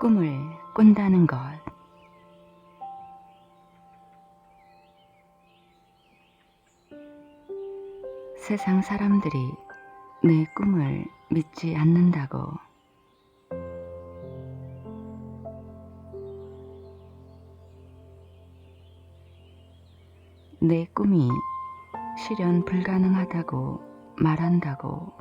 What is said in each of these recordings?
꿈을 꾼다는 것. 세상 사람들이 내 꿈을 믿지 않는다고. 내 꿈이 실현 불가능하다고 말한다고.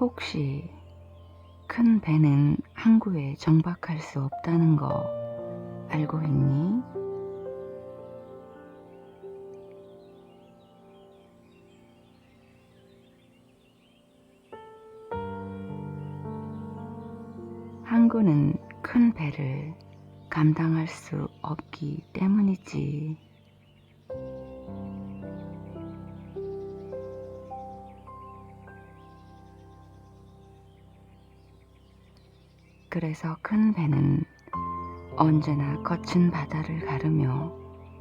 혹시 큰 배는 항구에 정박할 수 없다는 거 알고 있니? 항구는 큰 배를 감당할 수 없기 때문이지. 그래서 큰 배는 언제나 거친 바다를 가르며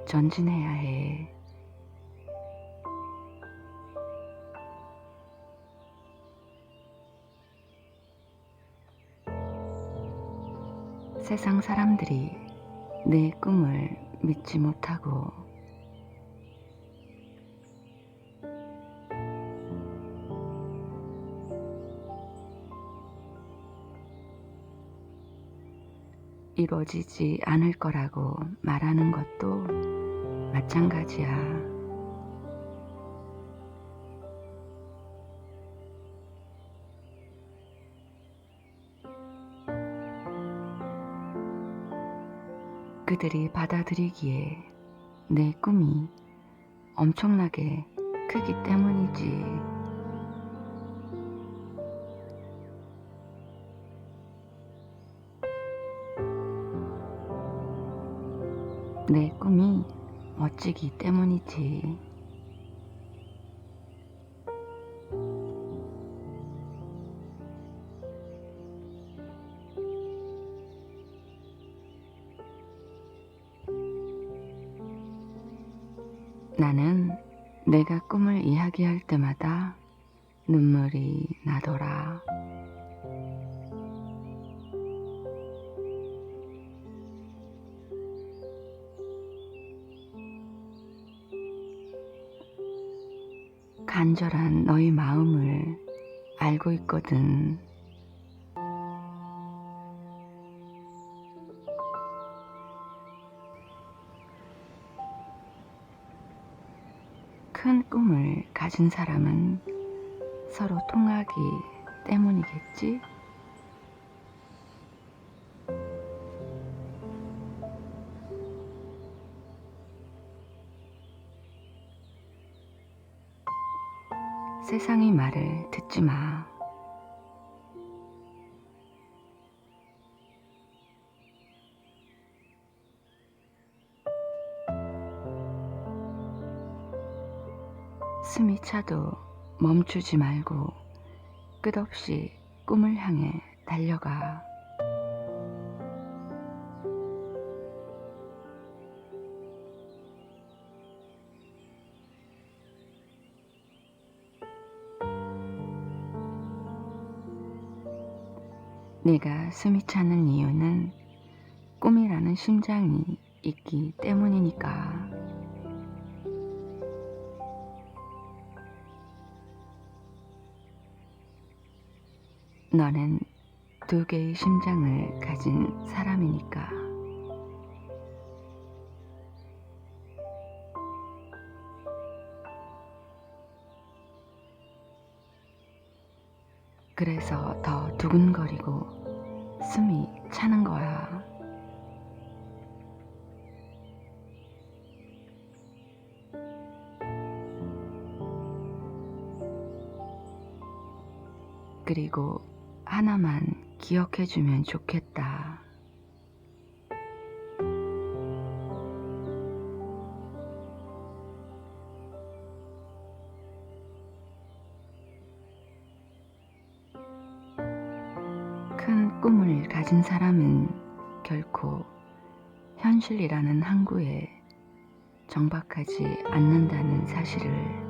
전진해야 해. 세상 사람들이 내 꿈을 믿지 못하고 이루어지지 않을 거라고 말하는 것도 마찬가지야. 그들이 받아들이기에 내 꿈이 엄청나게 크기 때문이지. 내 꿈이 멋지기 때문이지. 나는 내가 꿈을 이야기할 때마다 눈물이 나더라. 간절한 너의 마음을 알고 있거든. 큰 꿈을 가진 사람은 서로 통하기 때문이겠지? 세상의 말을 듣지 마. 숨이 차도 멈추지 말고 끝없이 꿈을 향해 달려가. 내가 숨이 차는 이유는 꿈이라는 심장이 있기 때문이니까. 너는 두 개의 심장을 가진 사람이니까. 그래서 더 두근거리고 숨이 차는 거야. 그리고 하나만 기억해주면 좋겠다. 큰 꿈을 가진 사람은 결코 현실이라는 항구에 정박하지 않는다는 사실을